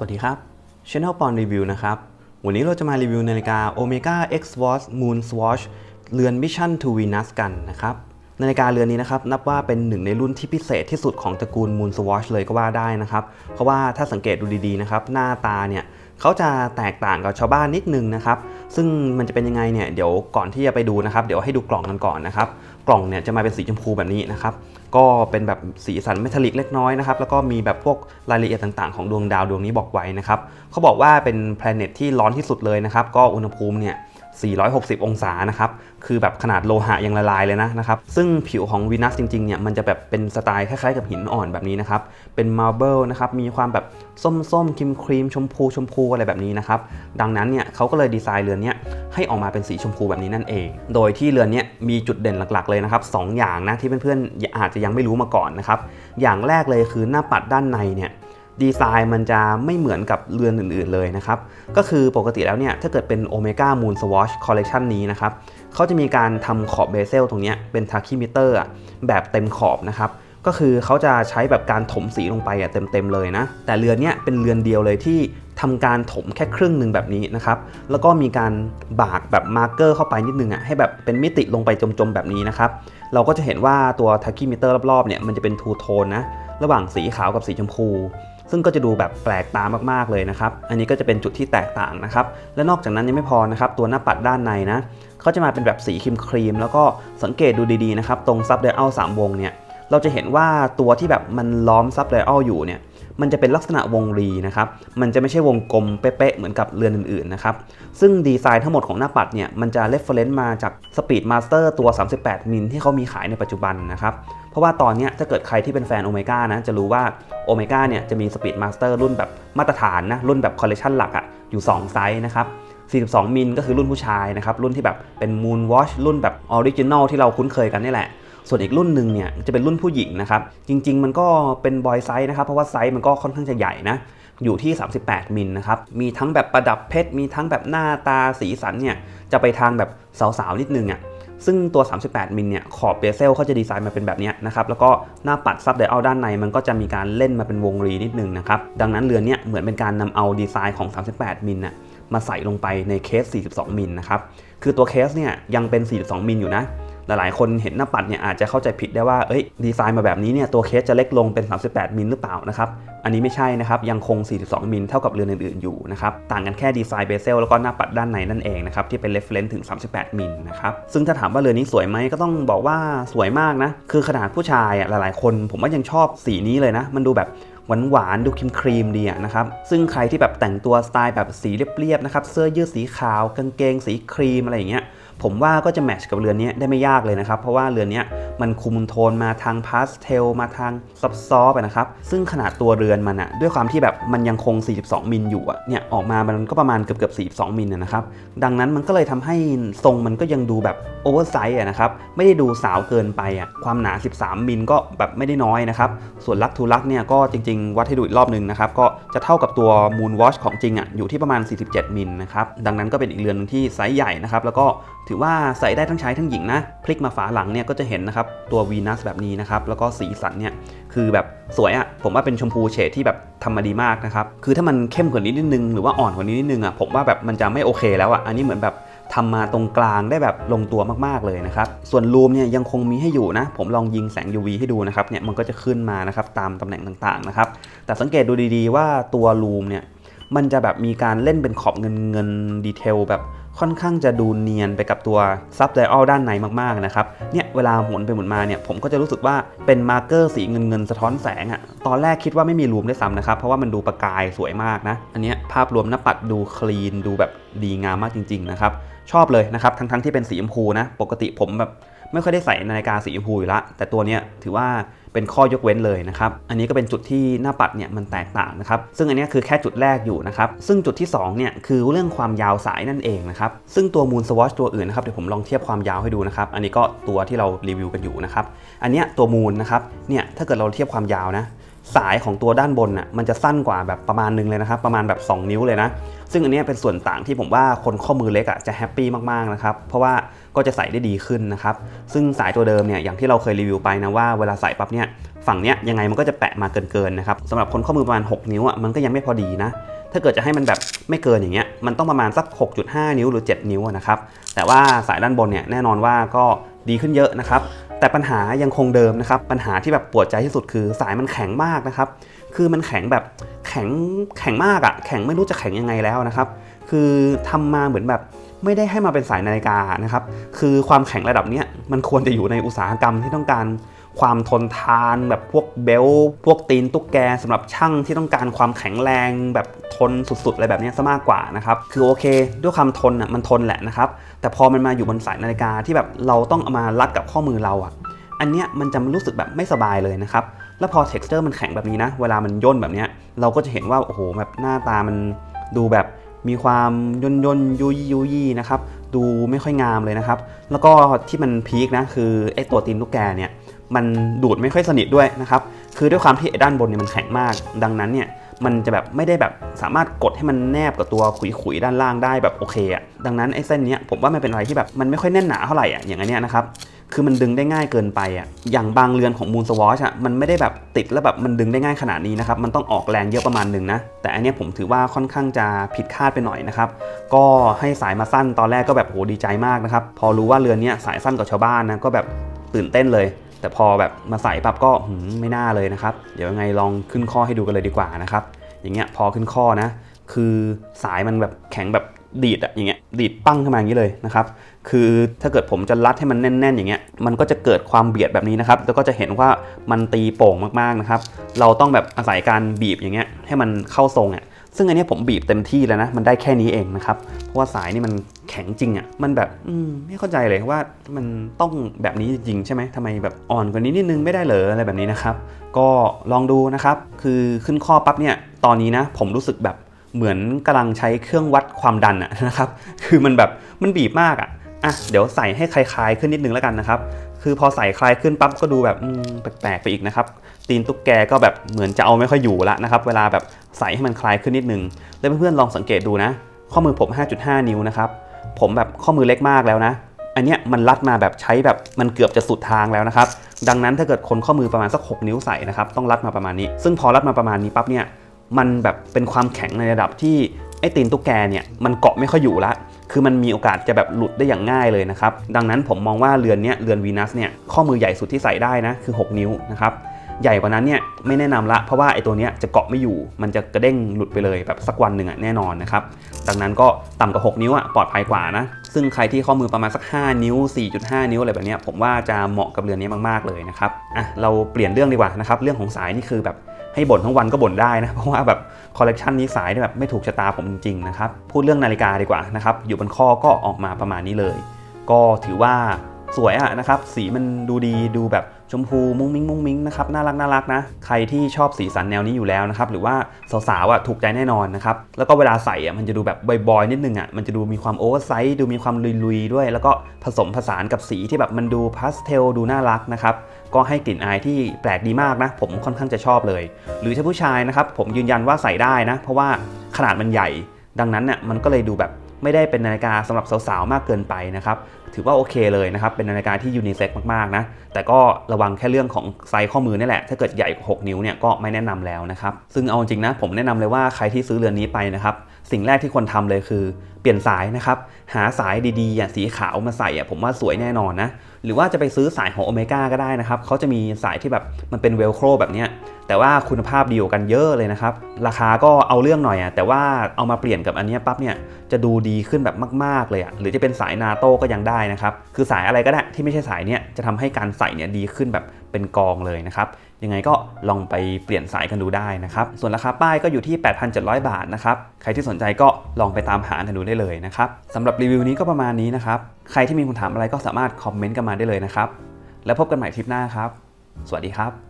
สวัสดีครับ Channel ปอนรีวิวนะครับ วันนี้เราจะมารีวิวนาฬิกา Omega X Watch Moon Swatch เรือน Mission to Venus กันนะครับ นาฬิกาเรือนนี้นะครับ นับว่าเป็นหนึ่งในรุ่นที่พิเศษที่สุดของตระกูล Moon Swatch เลยก็ว่าได้นะครับ เพราะว่าถ้าสังเกตดูดีๆนะครับ หน้าตาเนี่ยเขาจะแตกต่างกับชาวบ้านนิดนึงนะครับ ซึ่งมันจะเป็นยังไงเนี่ยเดี๋ยวก่อนที่จะไปดูนะครับ เดี๋ยวให้ดูกล่องกันก่อนนะครับ กล่องเนี่ยจะมาเป็นสีชมพูแบบนี้นะครับ ก็เป็นแบบสีสันเมทัลลิกเล็กน้อยนะครับ แล้วก็มีแบบพวกรายละเอียดต่างๆ ของดวงดาวดวงนี้บอกไว้นะครับเขาบอกว่าเป็นแพลเน็ตที่ร้อนที่สุดเลยนะครับ ก็อุณหภูมิเนี่ย 460 องศานะครับคือแบบขนาดโลหะยังละลายเลยนะนะครับซึ่งผิวของวีนัสจริงๆเนี่ยมันจะแบบเป็นสไตล์คล้ายๆกับหินอ่อนแบบนี้นะครับเป็นมาร์เบิลนะครับมีความแบบส้มๆครีมครีมๆชมพูชมพูอะไรแบบนี้นะครับดังนั้นเนี่ยเขาก็เลยดีไซน์เรือนเนี้ยให้ออกมาเป็นสีชมพูแบบนี้นั่นเอง โดยที่เรือนเนี้ยมีจุดเด่นหลักๆเลยนะครับสองอย่างนะที่เพื่อนๆอาจจะยังไม่รู้มาก่อนนะครับอย่างแรกเลยคือหน้าปัดด้านในเนี่ย ดีไซน์มันจะไม่เหมือนกับเรือนอื่นๆเลยนะครับ ก็คือปกติแล้วเนี่ย ถ้าเกิดเป็น Omega Moon Swatch Collection นี้นะครับเขาจะมีการทำขอบเบเซลตรงนี้เป็นทาคิมิเตอร์แบบเต็มขอบนะครับก็คือเขาจะใช้แบบการถมสีลงไปอะเต็มๆเลยนะ แต่เรือนเนี้ยเป็นเรือนเดียวเลยที่ทำการถมแค่ครึ่งหนึ่งแบบนี้นะครับ แล้วก็มีการบากแบบมาร์กเกอร์เข้าไปนิดนึงอะให้แบบเป็นมิติลงไปจมๆแบบนี้นะครับ เราก็จะเห็นว่าตัวทาคิมิเตอร์รอบๆเนี่ยมันจะเป็นทูโทนนะ ระหว่างสีขาวกับสีชมพู ซึ่งก็จะดูแบบแปลกตามากๆเลยนะครับ อันนี้ก็จะเป็นจุดที่แตกต่างนะครับ และนอกจากนั้นยังไม่พอนะครับ ตัวหน้าปัดด้านในนะเขาจะมาเป็นแบบสีครีมครีมๆแล้วก็สังเกตดูดีๆนะครับตรงซับไดอัลสามวงเนี่ยเราจะเห็นว่าตัวที่แบบมันล้อมซับไดอัลอยู่เนี่ยมันจะเป็นลักษณะวงรีนะครับ มันจะไม่ใช่วงกลมเป๊ะๆเหมือนกับเรือนอื่นๆนะครับ ซึ่งดีไซน์ทั้งหมดของหน้าปัดเนี่ย มันจะเรฟเฟรนซ์มาจาก Speed Master ตัว 38 มิลที่เขามีขายในปัจจุบันนะครับ เพราะว่าตอนนี้ถ้าเกิดใครที่เป็นแฟนโอเมก้านะจะรู้ว่าโอเมก้าเนี่ยจะมี Speed Master รุ่นแบบมาตรฐานนะรุ่นแบบคอลเลคชันหลักอะอยู่ 2 ไซส์นะครับ42 มิลก็คือรุ่นผู้ชายนะครับรุ่นที่แบบเป็น Moon Watch รุ่นแบบออริจินอลที่เราคุ้นเคยกันนี่แหละส่วนอีกรุ่นหนึ่งเนี่ยจะเป็นรุ่นผู้หญิงนะครับ จริง ๆ มันก็เป็นบอยไซส์นะครับ เพราะว่าไซส์มันก็ค่อนข้างจะใหญ่นะ อยู่ที่ 38 มิลนะครับ มีทั้งแบบประดับเพชร มีทั้งแบบหน้าตาสีสันเนี่ย จะไปทางแบบสาวๆ นิดนึงอะ ซึ่งตัว 38 มิลเนี่ยขอบเบเซลเขาจะดีไซน์มาเป็นแบบนี้นะครับแล้วก็หน้าปัดซับไดอัลด้านในมันก็จะมีการเล่นมาเป็นวงรีนิดนึงนะครับดังนั้นเรือนเนี้ยเหมือนเป็นการนำเอาดีไซน์ของ 38 มิลน่ะมาใส่ลงไปในเคส 42 มิลนะครับคือตัวเคสเนี่ยยังเป็น 42 มิลอยู่นะ หลายๆ คนเห็นหน้าปัดเนี่ยอาจจะเข้าใจผิดได้ว่าเอ้ยดีไซน์มาแบบนี้เนี่ยตัวเคสจะเล็กลงเป็น 38 มิลหรือเปล่านะครับอันนี้ไม่ใช่นะครับยังคง 42 มิลเท่ากับเรือนอื่นๆอยู่นะครับต่างกันแค่ดีไซน์เบเซลแล้วก็หน้าปัดด้านในนั่นเองนะครับที่เป็นเรฟเฟนซ์ถึง 38 มิลนะครับซึ่งถ้าถามว่าเรือนนี้สวยไหมก็ต้องบอกว่าสวยมากนะคือขนาดผู้ชายอะหลายๆ คน ผมว่ายังชอบสีนี้เลยนะ มันดูแบบ หวานหวานดูครีมครีมดีอะนะครับ ซึ่งใครที่แบบแต่งตัวสไตล์แบบสีเรียบๆนะครับ เสื้อยืดสีขาว กางเกงสีครีมอะไรอย่างเงี้ย ผมว่าก็จะแมทช์กับเรือนนี้ได้ไม่ยากเลยนะครับ เพราะว่าเรือนนี้มันคุมโทนมาทางพาสเทลมาทางซับซ้อฟต์นะครับ ซึ่งขนาดตัวเรือนมันอะด้วยความที่แบบมันยังคง 42 มิลอยู่อะเนี่ยออกมามันก็ประมาณเกือบเกือบ42 มิลอะนะครับ ดังนั้นมันก็เลยทำให้ทรงมันก็ยังดูแบบโอเวอร์ไซส์อะนะครับ ไม่ได้ดูสาวเกินไปอะความหนา 13 มิลก็แบบไม่ได้น้อยนะครับ ส่วนลักทูลักเนี่ยก็จริงๆวัดให้ดูอีกรอบหนึ่งนะครับก็จะเท่ากับตัว Moon Watch ของจริงอะอยู่ที่ประมาณ 47 มิลนะครับดังนั้นก็เป็นอีกเรือนหนึงที่ไซส์ใหญ่นะครับแล้วก็ถือว่าใส่ได้ทั้งชายทั้งหญิงนะ พลิกมาฝาหลังเนี่ยก็จะเห็นนะครับตัววีนัสแบบนี้นะครับแล้วก็สีสันเนี่ยคือแบบสวยอะผมว่าเป็นชมพูเฉดที่แบบทำมาดีมากนะครับคือถ้ามันเข้มกว่านี้นิดนึงหรือว่าอ่อนกว่านี้นิดนึงอะผมว่าแบบมันจะไม่โอเคแล้วอะอันนี้เหมือนแบบ ทำมาตรงกลางได้แบบลงตัวมากๆเลยนะครับ ส่วนรูมเนี่ยยังคงมีให้อยู่นะ ผมลองยิงแสง UV ให้ดูนะครับ เนี่ยมันก็จะขึ้นมานะครับตามตำแหน่งต่างๆนะครับ แต่สังเกตดูดีๆว่าตัวรูมเนี่ยมันจะแบบมีการเล่นเป็นขอบเงินเงินดีเทลแบบ ค่อนข้างจะดูเนียนไปกับตัวซับไดออลด้านในมากๆนะครับเนี่ยเวลาหมุนไปหมุนมาเนี่ยผมก็จะรู้สึกว่าเป็นมาร์เกอร์สีเงินเงินสะท้อนแสงอะตอนแรกคิดว่าไม่มีรูมด้วยซ้ำนะครับเพราะว่ามันดูประกายสวยมากนะอันนี้ภาพรวมหน้าปัดดูคลีนดูแบบดีงามมากจริงๆนะครับชอบเลยนะครับทั้งๆที่เป็นสีชมพูนะปกติผมแบบ ไม่ค่อยได้ใส่นาฬิกาสีชมพูอยู่ละแต่ตัวเนี้ยถือว่าเป็นข้อยกเว้นเลยนะครับ อันนี้ก็เป็นจุดที่หน้าปัดเนี่ยมันแตกต่างนะครับ ซึ่งอันนี้คือแค่จุดแรกอยู่นะครับ ซึ่งจุดที่2เนี่ยคือเรื่องความยาวสายนั่นเองนะครับ ซึ่งตัว Moon Swatch ตัวอื่นนะครับเดี๋ยวผมลองเทียบความยาวให้ดูนะครับ อันนี้ก็ตัวที่เรารีวิวกันอยู่นะครับ อันนี้ตัว Moon นะครับ เนี่ยถ้าเกิดเราเทียบความยาวนะ สายของตัวด้านบนน่ะมันจะสั้นกว่าแบบประมาณนึงเลยนะครับ ประมาณแบบ 2 นิ้วเลยนะ ซึ่งอันนี้เป็นส่วนต่างที่ผมว่าคนข้อมือเล็กอะจะแฮปปี้มากๆนะครับ เพราะว่าก็จะใส่ได้ดีขึ้นนะครับ ซึ่งสายตัวเดิมเนี่ยอย่างที่เราเคยรีวิวไปนะว่าเวลาใส่ปั๊บเนี่ยฝั่งเนี้ยยังไงมันก็จะแปะมาเกินๆนะครับสำหรับคนข้อมือประมาณ 6 นิ้วอะมันก็ยังไม่พอดีนะถ้าเกิดจะให้มันแบบไม่เกินอย่างเงี้ยมันต้องประมาณสัก 6.5 นิ้วหรือ 7 นิ้วนะครับแต่ว่าสายด้านบนเนี่ยแน่นอนว่าก็ดีขึ้นเยอะนะครับ แต่ปัญหายังคงเดิมนะครับปัญหาที่แบบปวดใจที่สุดคือสายมันแข็งมากนะครับคือมันแข็งแบบแข็งแข็งมากอะแข็งไม่รู้จะแข็งยังไงแล้วนะครับ คือทำมาเหมือนแบบไม่ได้ให้มาเป็นสายนาฬิกานะครับ คือความแข็งระดับเนี้ยมันควรจะอยู่ในอุตสาหกรรมที่ต้องการ ความทนทาน แบบพวกเบลต์พวกตีนตุ๊กแกสำหรับช่างที่ต้องการความแข็งแรงแบบทนสุดๆอะไรแบบนี้ซะมากกว่านะครับคือโอเค ด้วยความทนอะมันทนแหละนะครับแต่พอมันมาอยู่บนสายนาฬิกาที่แบบเราต้องเอามารัดกับข้อมือเราอะอันเนี้ยมันจะรู้สึกแบบไม่สบายเลยนะครับแล้วพอ texture มันแข็งแบบนี้นะ เวลามันย่นแบบเนี้ยเราก็จะเห็นว่าโอ้โหแบบหน้าตามันดูแบบมีความย่นย่นยุยยุยนะครับ ดูไม่ค่อยงามเลยนะครับ แล้วก็ที่มันพีคนะคือไอตัวตีนลูกแกเนี่ย มันดูดไม่ค่อยสนิทด้วยนะครับ คือด้วยความที่ด้านบนเนี่ยมันแข็งมาก ดังนั้นเนี่ยมันจะแบบไม่ได้แบบสามารถกดให้มันแนบกับตัวขุยๆด้านล่างได้แบบโอเคอะดังนั้นไอ้เส้นเนี้ยผมว่ามันเป็นอะไรที่แบบมันไม่ค่อยแน่นหนาเท่าไหร่อะอย่างอันเนี้ยนะครับคือมันดึงได้ง่ายเกินไปอะอย่างบางเรือนของ Moon Swatch อะมันไม่ได้แบบติดแล้วแบบมันดึงได้ง่ายขนาดนี้นะครับมันต้องออกแรงเยอะประมาณหนึ่งนะแต่อันเนี้ยผมถือว่าค่อนข้างจะผิดคาดไปหน่อยนะครับก็ให้สายมาสั้นตอนแรกก็แบบโหดีใจมากนะครับพอรู้ว่าเรือนเนี้ยสายสั้นกว่าชาวบ้านนะก็แบบตื่นเต้นเลย แต่พอแบบมาใส่ปั๊บก็หืมไม่น่าเลยนะครับ เดี๋ยวยังไงลองขึ้นข้อให้ดูกันเลยดีกว่านะครับ อย่างเงี้ยพอขึ้นข้อนะ คือสายมันแบบแข็งแบบดีดอะอย่างเงี้ยดีดปั้งขึ้นมาอย่างนี้เลยนะครับ คือถ้าเกิดผมจะรัดให้มันแน่น ๆ อย่างเงี้ยมันก็จะเกิดความเบียดแบบนี้นะครับแล้วก็จะเห็นว่ามันตีโป่งมากๆนะครับ เราต้องแบบอาศัยการบีบอย่างเงี้ยให้มันเข้าทรงอะซึ่งอันนี้ผมบีบเต็มที่แล้วนะมันได้แค่นี้เองนะครับเพราะว่าสายนี่มัน แข็งจริงอะมันแบบอืมไม่เข้าใจเลยว่ามันต้องแบบนี้จริงใช่ไหมทำไมแบบอ่อนกว่านี้นิดนึงไม่ได้เหรออะไรแบบนี้นะครับ ก็ลองดูนะครับ คือขึ้นข้อปั๊บเนี่ยตอนนี้นะ ผมรู้สึกแบบเหมือนกำลังใช้เครื่องวัดความดันอะนะครับ คือมันแบบมันบีบมากอะอะเดี๋ยวใส่ให้คลายๆขึ้นนิดนึงแล้วกันนะครับ คือพอใส่คลายขึ้นปั๊บก็ดูแบบแปลกๆไปอีกนะครับ ตีนตุ๊กแกก็แบบเหมือนจะเอาไม่ค่อยอยู่ละนะครับ เวลาแบบใส่ให้มันคลายขึ้นนิดนึง แล้วเพื่อนๆลองสังเกตดูนะ ข้อมือผม 5.5 นิ้วนะครับ ผมแบบข้อมือเล็กมากแล้วนะ อันเนี้ยมันรัดมาแบบใช้แบบมันเกือบจะสุดทางแล้วนะครับ ดังนั้นถ้าเกิดคนข้อมือประมาณสัก 6 นิ้วใส่นะครับ ต้องรัดมาประมาณนี้ ซึ่งพอรัดมาประมาณนี้ปั๊บเนี่ย มันแบบเป็นความแข็งในระดับที่ไอ้ตีนตุ๊กแกเนี่ยมันเกาะไม่ค่อยอยู่ละ คือมันมีโอกาสจะแบบหลุดได้อย่างง่ายเลยนะครับ ดังนั้นผมมองว่าเรือนเนี้ยเรือนวีนัสเนี่ยข้อมือใหญ่สุดที่ใส่ได้นะคือ 6 นิ้วนะครับ ใหญ่กว่านั้นเนี่ยไม่แนะนำละเพราะว่าไอ้ตัวเนี้ยจะเกาะไม่อยู่ มันจะกระเด้งหลุดไปเลยแบบสักวันหนึ่งอะแน่นอนนะครับ ดังนั้นก็ต่ำกว่า 6 นิ้วอะปลอดภัยกว่านะ ซึ่งใครที่ข้อมือประมาณสัก 5 นิ้ว 4.5 นิ้วอะไรแบบเนี้ยผมว่าจะเหมาะกับเรือนนี้มากๆเลยนะครับอะเราเปลี่ยนเรื่องดีกว่านะครับเรื่องของสายนี่คือแบบให้บ่นทั้งวันก็บ่นได้นะเพราะว่าแบบคอลเลกชันนี้สายเนี่ยแบบไม่ถูกชะตาผมจริงๆนะครับพูดเรื่องนาฬิกาดีกว่านะครับอยู่บนข้อก็ออกมาประมาณนี้เลย ก็ถือว่าสวยอะนะครับสีมันดูดีดูแบบ ชมพูมุ้งมิ้งมุ้งมิ้งนะครับน่ารักน่ารักนะใครที่ชอบสีสันแนวนี้อยู่แล้วนะครับหรือว่าสาวๆอะถูกใจแน่นอนนะครับแล้วก็เวลาใส่อะมันจะดูแบบบอยๆนิดนึงอะมันจะดูมีความโอเวอร์ไซส์ดูมีความลุยๆด้วย แล้วก็ผสมผสานกับสีที่แบบมันดูพาสเทลดูน่ารักนะครับก็ให้กลิ่นอายที่แปลกดีมากนะผมค่อนข้างจะชอบเลย หรือถ้าผู้ชายนะครับผมยืนยันว่าใส่ได้นะ เพราะว่าขนาดมันใหญ่ ดังนั้นเนี่ยมันก็เลยดูแบบ ไม่ได้เป็นนาฬิกาสำหรับสาวๆมากเกินไปนะครับ ถือว่าโอเคเลยนะครับ เป็นนาฬิกาที่ยูนิเซ็กมากๆนะ แต่ก็ระวังแค่เรื่องของไซส์ข้อมือนี่แหละ ถ้าเกิดใหญ่กว่า 6 นิ้วเนี่ยก็ไม่แนะนำแล้วนะครับ ซึ่งเอาจริงนะ ผมแนะนำเลยว่าใครที่ซื้อเรือนนี้ไปนะครับ สิ่งแรกที่ควรทำเลยคือเปลี่ยนสายนะครับ หาสายดีๆอะสีขาวมาใส่อะผมว่าสวยแน่นอนนะ หรือว่าจะไปซื้อสายของโอเมก้าก็ได้นะครับเขาจะมีสายที่แบบมันเป็นเวลโครแบบเนี้ยแต่ว่าคุณภาพดีกว่ากันเยอะเลยนะครับ ราคาก็เอาเรื่องหน่อยอะแต่ว่าเอามาเปลี่ยนกับอันนี้ปั๊บเนี่ยจะดูดีขึ้นแบบมาก ๆเลยอะหรือจะเป็นสายนาโต้ก็ยังได้นะครับ คือสายอะไรก็ได้ที่ไม่ใช่สายเนี้ยจะทำให้การใส่เนี่ยดีขึ้นแบบเป็นกองเลยนะครับ ยังไงก็ลองไปเปลี่ยนสายกันดูได้นะครับ ส่วนราคาป้ายก็อยู่ที่ 8,700 บาทนะครับ ใครที่สนใจก็ลองไปตามหากันดูได้เลยนะครับสำหรับรีวิวนี้ก็ประมาณนี้นะครับ ใครที่มีคำถามอะไรก็สามารถคอมเมนต์กันมาได้เลยนะครับ แล้วพบกันใหม่ทริปหน้าครับ สวัสดีครับ